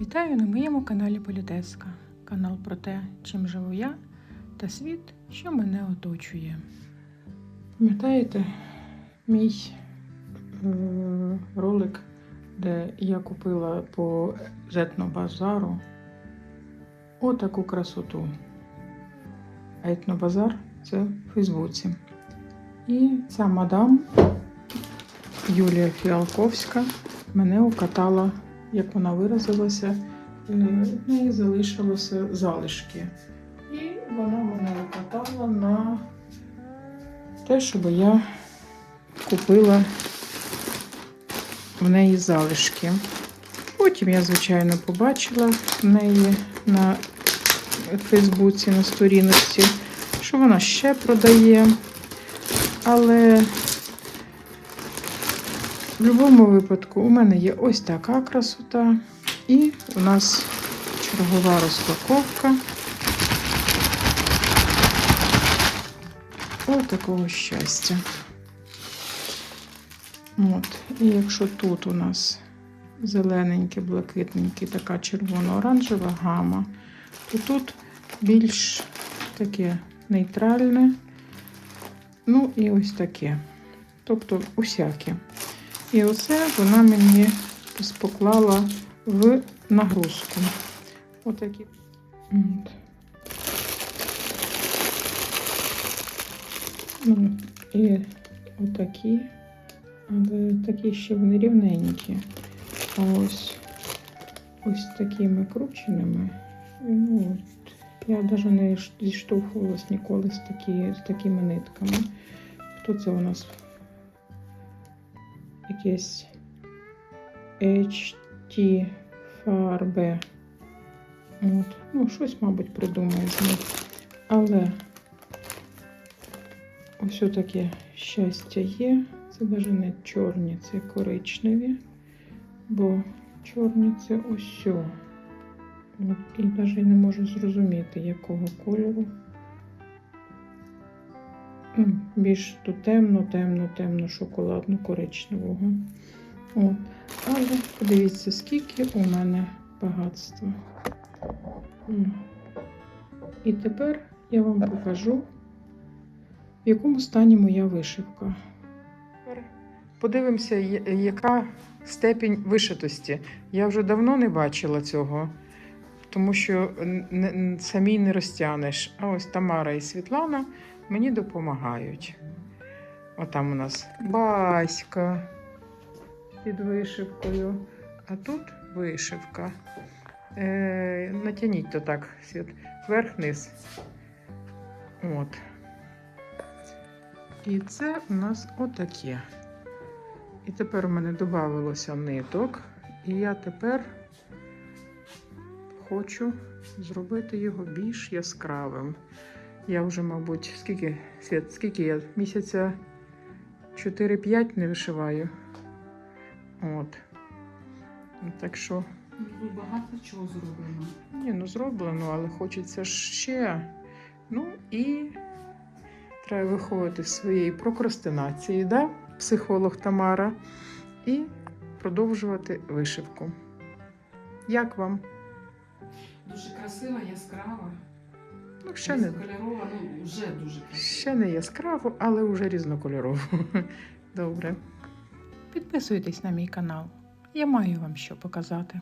Вітаю на моєму каналі Політеска. Канал про те, чим живу я та світ, що мене оточує. Пам'ятаєте мій ролик, де я купила по етнобазару отаку красоту. А етнобазар це в Фейсбуці. І ця мадам Юлія Фіалковська мене укатала, як вона виразилася, е, в неї залишилося залишки. І вона мене укатала на те, щоб я купила в неї залишки. Потім я, звичайно, побачила в неї на Фейсбуці, на сторіночці, що вона ще продає. Але в будь-якому випадку у мене є ось така красота. І у нас чергова розпаковка. Ось такого щастя. От. І якщо тут у нас зелененький, блакитненький, така червоно-оранжева гама, то тут більш таке нейтральне. Ну і ось таке. Тобто усяке. І оце вона мені поклала в нагрузку. Отакі. От. І отакі, але такі ще вони рівненькі. А ось ось такими крученими. Ну, я навіть не зіштовхувалась ніколи з, такі, з такими нитками. Хто це у нас? Якесь HT фарби. От. Ну, щось, мабуть, придумає з них. Але ось таке щастя є. Це навіть не чорні, це коричневі, бо чорні це ось. От, і навіть не можу зрозуміти, якого кольору. Більш то темно, темно, темно, шоколадно коричневого. От. Але подивіться, скільки у мене багатства. І тепер я вам покажу, в якому стані моя вишивка. Подивимося, яка степінь вишитості. Я вже давно не бачила цього, тому що самій не розтягнеш. А ось Тамара і Світлана мені допомагають. Отам у нас Баська під вишивкою, а тут вишивка. Е, натягніть то так, світ, вверх-вниз. От. І це у нас отаке. І тепер у мене додавалося ниток, і я тепер хочу зробити його більш яскравим. Я вже, мабуть, скільки, Свят, скільки я місяця 4-5 не вишиваю. От. Так що, Тут багато чого зроблено. ні, ну зроблено, але хочеться ще. Ну і треба виходити з своєї прокрастинації, да? психолог Тамара, і продовжувати вишивку. Як вам? Дуже красива, яскрава, Ну, ще не, кольорова, ну вже дуже красиво. ще не яскраво, але вже різнокольорово. Добре. Підписуйтесь на мій канал. Я маю вам що показати.